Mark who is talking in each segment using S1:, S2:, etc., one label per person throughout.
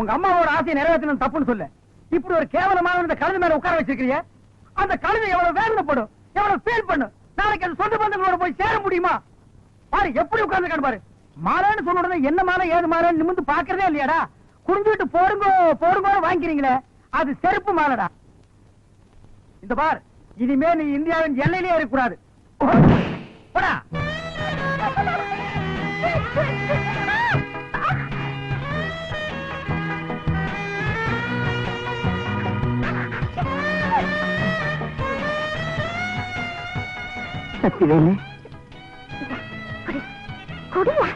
S1: உங்க அம்மாவோட ஆசையை நிறைவேற்றணும் தப்புன்னு சொல்லு. இப்படி ஒரு கேவலமான இந்த கழுது மேல உட்கார வச்சிருக்கிறிய அந்த கழுதை எவ்வளவு வேதனைப்படும் எவ்வளவு ஃபீல் பண்ணும். நாளைக்கு அது சொந்த பந்தங்களோட போய் சேர முடியுமா? பாரு எப்படி உட்கார்ந்து பாரு. மாலைன்னு சொன்ன உடனே என்ன மாலை ஏது மாலை நிமிந்து பாக்குறதே இல்லையாடா. குறிஞ்சிட்டு போடுங்கோ போடுங்கோன்னு வாங்கிக்கிறீங்களே அது செருப்பு மாலைடா. இந்த பார் இனிமே நீ இந்தியாவின் எல்லையிலேயே இருக்கக்கூடாது
S2: சக்திவேலு
S3: குடியா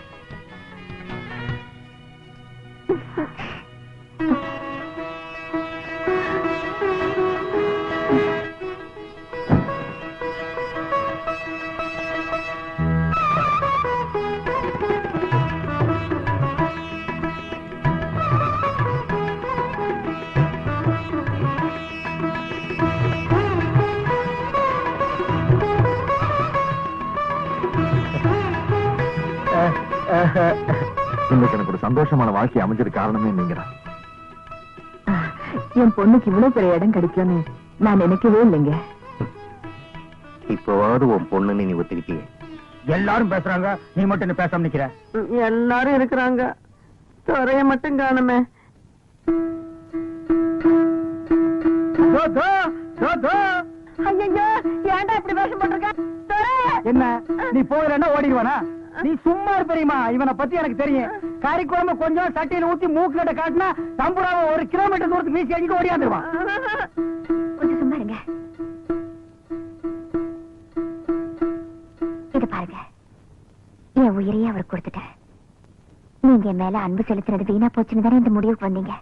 S4: சந்தோஷமான வாழ்க்கை அமைஞ்சது காரணமே நீங்கதான்.
S2: என் பொண்ணுக்கு இவ்வளவு பெரிய இடம் கிடைக்கும்னு நான் நினைக்கவே இல்லைங்க.
S4: இப்பவாவது உன் பொண்ணுன்னு நீ ஒத்துக்கிட்டியே.
S1: எல்லாரும் பேசுறாங்க நீ மட்டும் என்ன பேசாம நிக்கிற?
S2: எல்லாரும் இருக்கிறாங்க. துறைய மட்டும் காணுமே.
S1: என்ன நீ போகலன்னா ஓடிடுவானா? நீ சும்மா இரு பெரியமா இவனை பத்தி எனக்கு தெரியும். கறி குழம்பு கொஞ்சம் சட்டியில ஊத்தி மூக்கு கட்ட காட்டினா தம்புராவை ஒரு கிலோமீட்டர் தூரத்துக்கு வீசி அடிக்க ஓடியாந்துருவான்.
S3: கொஞ்சம் சும்மா இருங்க. இது பாருங்க. என் உயிரையே அவர் கொடுத்துட்டேன் நீங்க மேல அன்பு செலுத்துறது வீணா போச்சுன்னு தானே இந்த முடிவுக்கு வந்தீங்க.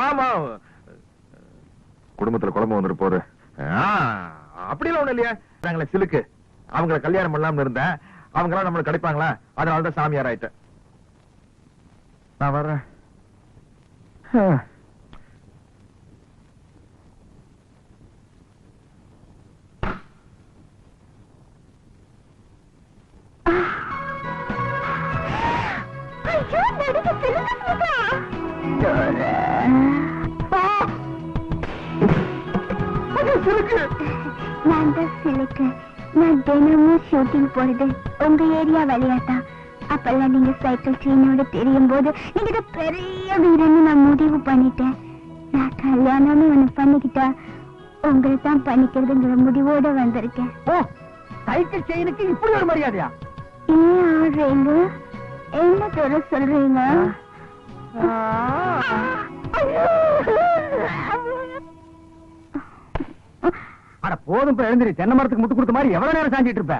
S4: ஆமா. குடும்பத்துல குழம்பு வந்துட்டு போகுது ஆ, அப்படிலாம் ஒண்ணு இல்லையா. நாங்களே சிலுக்கு. அவங்கள கல்யாணம் பண்ணலாம்னு இருந்தேன். அவங்களாம் நம்மளுக்கு கிடைப்பாங்களா? அதனாலதான் சாமியார் ஆயிட்டேன். நான் வர்றேன்.
S3: நான் தான் சிலுக்கு. நான் தினமும் ஷூட்டிங் போறது உங்க ஏரியா விளையாட்டா அப்பெல்லாம் நீங்க சைக்கிள் செயினோட தெரியும் போது நீங்க தான் பெரிய வீரன்னு நான் முடிவு பண்ணிட்டேன். நான் கல்யாணம்னு ஒண்ணு பண்ணிக்கிட்டா உங்களை தான் பண்ணிக்கிறதுங்கிற முடிவோட வந்திருக்கேன்.
S1: ஓ சைக்கிள் செயினுக்கு இப்படி ஒரு மரியாதையா?
S3: ஏன் ஆடுறீங்க? என்ன சொல்ல சொல்றீங்க?
S1: அட போதும் எழுந்திரி. தென்னை மரத்துக்கு முட்டு கொடுத்த மாதிரி எவ்வளவு நேரம் சாஞ்சிட்டு இருப்ப?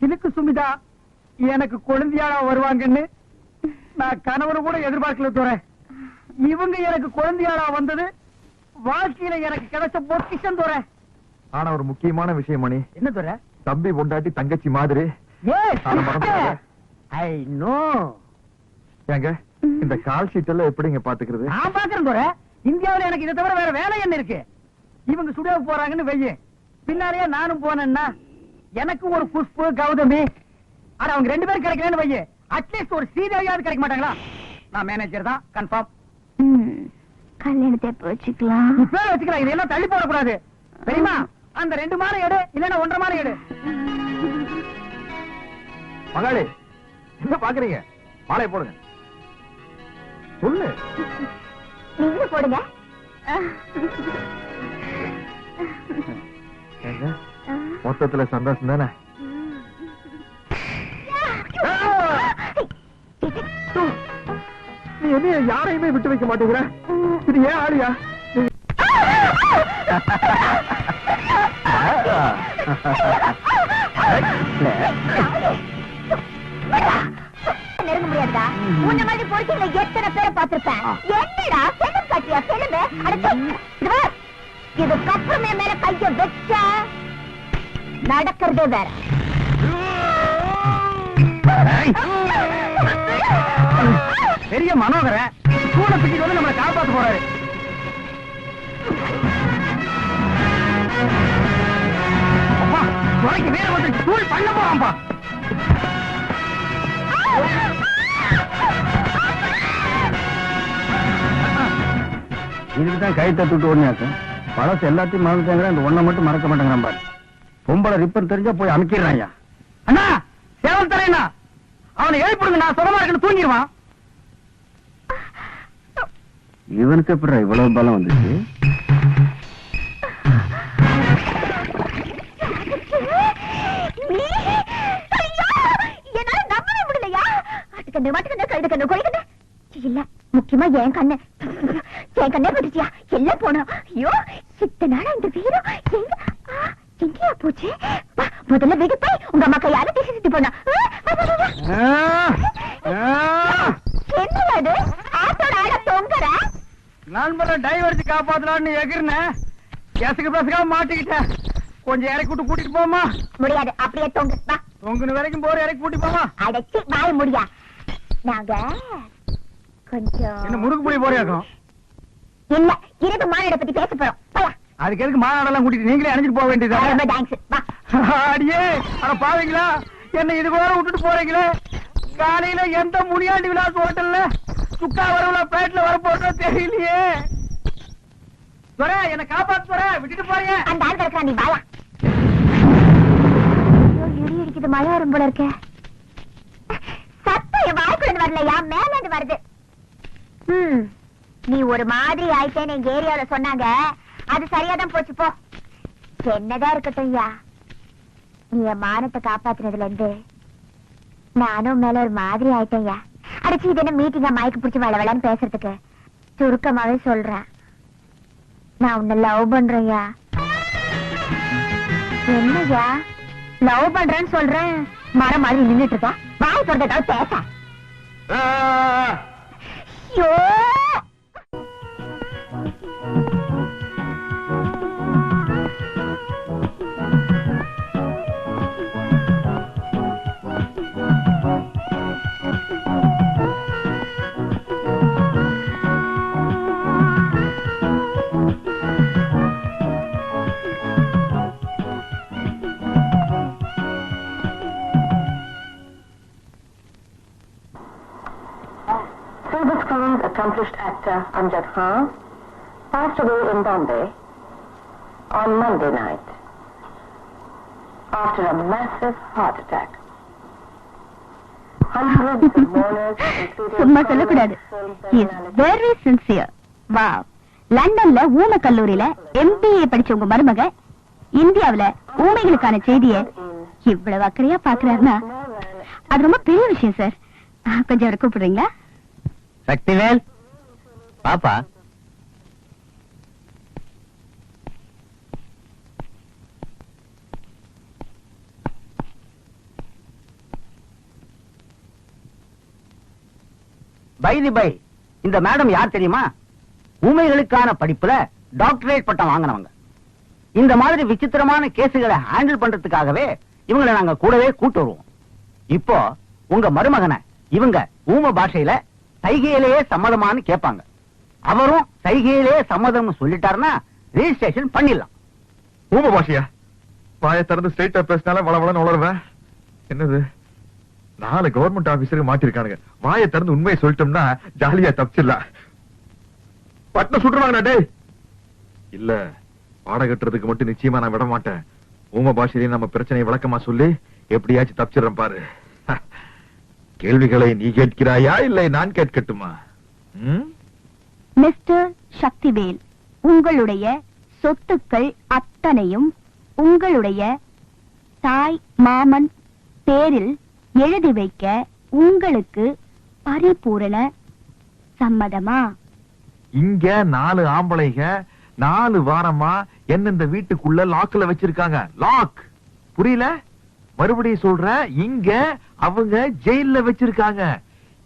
S1: சிலுக்கு சுமிதா எனக்கு குழந்தையாடா வருவாங்கன்னு நான் கணவனை கூட எதிர்பார்க்கல துறை இவங்க எனக்கு குழந்தையாடா வந்தது வாழ்க்கையில எனக்கு கிடைச்ச பொக்கிஷம் துறை
S4: ஆனா ஒரு முக்கியமான விஷயம் மணி.
S1: என்ன துறை
S4: தம்பி பொண்டாட்டி தங்கச்சி மாதிரி. ஏங்க இந்த கால் ஷீட் எல்லாம் எப்படிங்க பாத்துக்கிறது?
S1: நான் பாக்குறேன் துறை இந்தியாவுல எனக்கு இதை தவிர வேற வேலை என்ன இருக்கு? இவங்க சுடேவுக்கு போறாங்கன்னு வெய்ய பின்னாலேயே நானும் போனேன்னா எனக்கு ஒரு புஷ்பு கௌதமி ஆனா அவங்க ரெண்டு பேரும் கிடைக்கலன்னு வைய. அட்லீஸ்ட் ஒரு ஸ்ரீதேவியாவது கிடைக்க மாட்டாங்களா? நான் மேனேஜர் தான் கன்ஃபார்ம்
S3: ம், கல்யாணத்தை வச்சுக்கலாம்?
S1: இப்பவே வச்சுக்கலாம் இதெல்லாம் தள்ளி போடக்கூடாது. தெரியுமா? அந்த ரெண்டு மாலை எடு இல்லன்னா ஒன்றரை மாலை எடு.
S4: மகாளி என்ன பாக்குறீங்க? மாலையை போடுங்க. சொல்லு.
S3: நீங்களும் போடுங்க.
S4: மொத்தத்துல சந்தோஷம் தானே? நீ என்ன யாரையுமே விட்டு வைக்க மாட்டேங்கிற? இது ஏன் ஆளியா?
S3: நெருங்க முடியாதுடா. உன்ன மாதிரி பொறுத்தீங்கள எத்தனை பேரை பார்த்திருப்பேன்? என்னடா செல்லும் காட்டியா செல்லுமே? மேல கைய வச்ச? நடக்கிறதே வேற.
S1: பெரிய மனோகர கூட பிடிக்க வந்து நம்மளை காப்பாத்து போறாரு. குறைக்கு வேற வந்து தூள் பண்ண போறான்பா இதுக்கு தான் கை தட்டுட்டு ஓடினாக்க பழசு எல்லாத்தையும் மறந்துட்டாங்க இந்த ஒண்ணை மட்டும் மறக்க மாட்டேங்கிறான் பாரு. பொம்பளை ரிப்பன் தெரிஞ்சா போய் அமைக்கிறான் அண்ணா சேவல் தரேண்ணா அவனை எழுப்பிடுங்க நான் சுகமா இருக்குன்னு தூங்கிடுவான். இவனுக்கு எப்படி இவ்வளவு பலம் வந்துச்சு?
S3: இல்ல முக்கியமா என் கண்ணு. என் கண்ணே பட்டுச்சியா? எல்லாம் போனோம். ஐயோ இத்தனை நாளா இந்த வீரம். போச்சு? முதல்ல வெகு போய் உங்க அம்மா கையால திசை சுத்தி போனா. இது? ஆட்டோட ஆட தொங்குற?
S1: நண்பரை டைவர்ஸ் காப்பாத்தலான்னு எகிர்னேன் கேசுக்கு பேசுக்காம மாட்டிக்கிட்டேன் கொஞ்சம் இறக்கி விட்டு கூட்டிட்டு போமா
S3: முடியாது அப்படியே தொங்கு. வா.
S1: தொங்குன வரைக்கும் போற இறக்கி கூட்டி போமா
S3: அடைச்சி வாய முடியா. நாங்க கொஞ்சம்
S1: என்ன முறுக்கு புளி போறியாக்கும்
S3: இல்ல இரவு மாநாட பத்தி பேச போறோம். போயா
S1: அதுக்கு எதுக்கு மாநாடெல்லாம் கூட்டிட்டு நீங்களே அணைஞ்சிட்டு போக வேண்டியதா அடியே அட பாவீங்களா? என்ன இது கூட விட்டுட்டு போறீங்களே? காலையில எந்த முனியாண்டி விலாஸ் ஹோட்டல்ல சுக்கா வரவுல பிளேட்ல வர போறதோ தெரியலையே. துரை என்ன காப்பாத்து துரை விட்டுட்டு போறீங்க.
S3: அந்த ஆள் கிடக்குறான் நீ வாயா. இடி இடிக்குது மழை வரும் போல இருக்க. சத்தம் என் வாய்க்குள்ள வரலையா மேல இருந்து வருது. நீ ஒரு மாதிரி ஆயிட்டேன்னு எங்க ஏரியால சொன்னாங்க. அது சரியாதான் போச்சு போ. என்னதான் இருக்கட்டும் ஐயா. நீ என் மானத்தை காப்பாத்துனதுல இருந்து நானும் மேல ஒரு மாதிரி ஆயிட்டேன்யா அடிச்சு இது என்ன மீட்டிங்கா? மயக்கு பிடிச்சி வள வளன்னு பேசுறதுக்கு. சுருக்கமாவே சொல்றேன். நான் உன்னை லவ் பண்றேன்யா என்னய்யா லவ் பண்றேன்னு சொல்றேன். மரம் மாதிரி நின்னுட்டு இருக்கா? வாய் சொல்றதாவது பேச. ஐயோ!
S2: Accomplished actor Amjad Khan passed away in Bombay on Monday night after a massive heart attack.
S3: சும்மா சொல்லக்கூடாது இஸ் வெரி சின்சியர் வா லண்டன்ல ஊம கல்லூரியில எம்பிஏ படிச்ச உங்க மருமக இந்தியாவுல ஊமைகளுக்கான செய்திய இவ்வளவு அக்கறையா பாக்குறாருன்னா அது ரொம்ப பெரிய விஷயம் சார் கொஞ்சம் அவரை கூப்பிடுறீங்களா
S1: சக்திவேல் பாப்பா. பைதி பை இந்த மேடம் யார் தெரியுமா? உமைகளுக்கான படிப்புல டாக்டரேட் பட்டம் வாங்கினவங்க. இந்த மாதிரி விசித்திரமான கேசுகளை ஹேண்டில் பண்றதுக்காகவே இவங்களை நாங்க கூடவே கூட்டு வருவோம். இப்போ உங்க மருமகனை இவங்க ஊம பாஷையில சைகையிலேயே சம்மதமான்னு கேட்பாங்க. அவரும் சைகையிலேயே சம்மதம்னு சொல்லிட்டாருன்னா ரிஜிஸ்ட்ரேஷன் பண்ணிடலாம்.
S4: ஊம பாஷையா? பாய திறந்து ஸ்ட்ரெயிட்டா பேசினால வள வளன்னு உளருவேன். என்னது? நாலு கவர்மெண்ட் ஆபீசருக்கு மாட்டிருக்கானுங்க. வாயை திறந்து உண்மையை சொல்லிட்டோம்னா ஜாலியா தப்பிச்சிடலாம். பட்டம் சுட்டுருவாங்க டேய். இல்ல வாடகை கட்டுறதுக்கு மட்டும் நிச்சயமா நான் விட மாட்டேன். ஊம பாஷையிலேயே நம்ம பிரச்சனையை விளக்கமா சொல்லி எப்படியாச்சும் தப்பிச்சிடறேன் பாரு. கேள்விகளை நீ கேட்கிறாயா இல்லை நான் கேட்கட்டுமா?
S3: மிஸ்டர் சக்திவேல் உங்களுடைய சொத்துக்கள் அத்தனையும் உங்களுடைய தாய் மாமன் பேரில் எழுதி வைக்க உங்களுக்கு பரிபூரண சம்மதமா?
S4: இங்க நாலு ஆம்பளைங்க நாலு வாரமா என்ன இந்த வீட்டுக்குள்ள லாக்ல வச்சிருக்காங்க. லாக் புரியல? மறுபடியும் சொல்றேன் இங்க அவங்க ஜெயில்ல வச்சிருக்காங்க.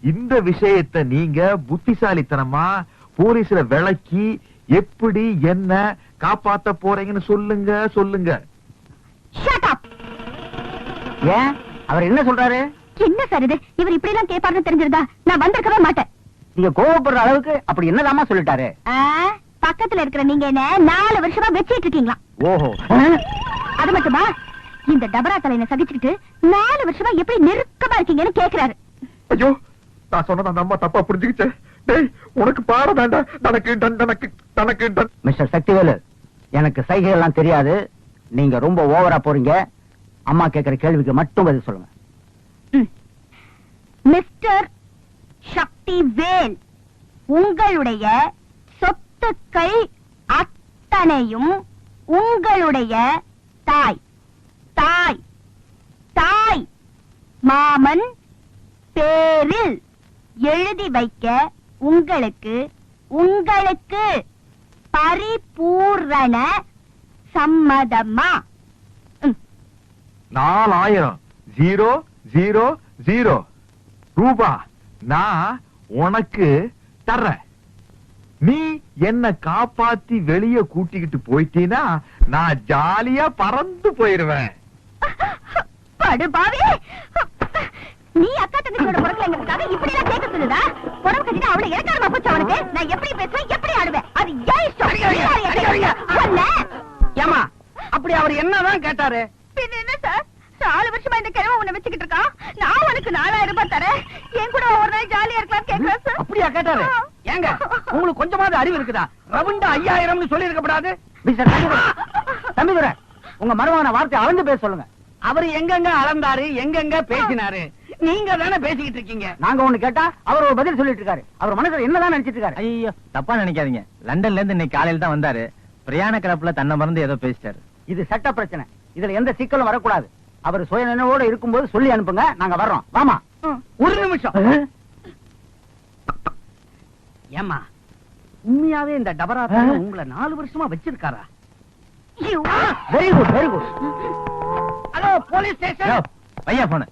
S4: இந்த விஷயத்தை நீங்க புத்திசாலித்தனமா போலீஸ்ல விளக்கி எப்படி என்ன காப்பாத்த போறீங்கன்னு சொல்லுங்க சொல்லுங்க.
S3: ஷட் அப்
S1: ஏன்? அவர் என்ன சொல்றாரு?
S3: என்ன சார் இது? இவர் இப்படி எல்லாம் கேட்பாருன்னு தெரிஞ்சிருந்தா நான் வந்திருக்கவே மாட்டேன்.
S1: நீங்க கோவப்படுற அளவுக்கு அப்படி என்னதாமா சொல்லிட்டாரு?
S3: பக்கத்துல இருக்கிற நீங்க என்ன நாலு வருஷமா வச்சிட்டு இருக்கீங்களா?
S1: ஓஹோ.
S3: அது மட்டுமா? இந்த டபரா தலையில சகிச்சுக்கிட்டு நாலு வருஷமா எப்படி நெருக்கமா இருக்கீங்கன்னு கேக்குறாரு.
S4: ஐயோ நான் சொன்னத அந்த அம்மா தப்பா புரிஞ்சுக்கிச்சேன் டேய் உனக்கு பாட வேண்டாம். தனக்கு டன் தனக்கு தனக்கு டன்.
S5: மிஸ்டர் சக்திவேலு எனக்கு சைகைகள் எல்லாம் தெரியாது. நீங்க ரொம்ப ஓவரா போறீங்க. அம்மா கேக்குற கேள்விக்கு மட்டும் பதில் சொல்லுங்க.
S3: மிஸ்டர் சக்தி வேல் உங்களுடைய சொத்துக்கள் அத்தனையும் உங்களுடைய தாய். தாய். தாய். மாமன் பேரில் எழுதி வைக்க உங்களுக்கு உங்களுக்கு பரிபூரண சம்மதமா?
S4: நாலாயிரம். Zero zero zero. ரூபா. நான் உனக்கு தர்றேன். நீ என்ன காப்பாத்தி வெளிய கூட்டிக்கிட்டு போயிட்டீனா நான் ஜாலியா பறந்து போயிருவேன்.
S3: படுபாவி நீ அக்கா தங்கச்சியோட பிறக்கலைங்கிறதுக்காக இப்படி எல்லாம் கேட்க சொல்லுதா? புடவை கட்டிட்டு அவளை இறக்காரமா போச்சு அவனுக்கு? நான் எப்படி பேசுவேன் எப்படி ஆடுவேன்? அது ஏன் இஷ்டம்.
S5: ஏமா அப்படி அவர் என்னதான் கேட்டாரு?
S3: பின்ன என்ன சார்? நாலு வருஷமா இந்த கிழமை உன்னை வச்சுக்கிட்டு இருக்கான். நான் உனக்கு நாலாயிரம் ரூபாய் தரேன். என் கூட ஒரு நாள் ஜாலியா இருக்கலாம் கேட்கிறேன் சார்.
S5: அப்படியா கேட்டாரு? ஏங்க உங்களுக்கு கொஞ்சமாவது அறிவு இருக்குதா? ரவுண்டா ஐயாயிரம்னு சொல்லி இருக்கப்படாது மிஸ்டர் தம்பிதுரை உங்க மருமகன வார்த்தை அளந்து பேச சொல்லுங்க. அவர் எங்கெங்க அளந்தாரு எங்கெங்க பேசினாரு? நீங்க தானே பேசிக்கிட்டு இருக்கீங்க. நாங்க ஒண்ணு கேட்டா அவர் ஒரு பதில் சொல்லிட்டு இருக்காரு. அவர் மனசுல என்னதான் நினைச்சிட்டு இருக்காரு?
S6: ஐயோ தப்பா நினைக்காதீங்க. லண்டன்ல இருந்து இன்னைக்கு காலையில தான் வந்தாரு. பிரயாண கிளப்புல தன்னை மறந்து ஏதோ பேசிட்டாரு.
S5: இது சட்ட பிரச்சனை. இதுல எந்த சிக்கலும் வரக்கூடாது. அவர் சுய நினைவோட இருக்கும்போது சொல்லி அனுப்புங்க. நாங்க வர்றோம். வாமா. ஒரு நிமிஷம். ஏமா உண்மையாவே இந்த டபரா உங்களை நாலு வருஷமா வச்சிருக்காரா. Very good very good hello police station
S6: பையா போன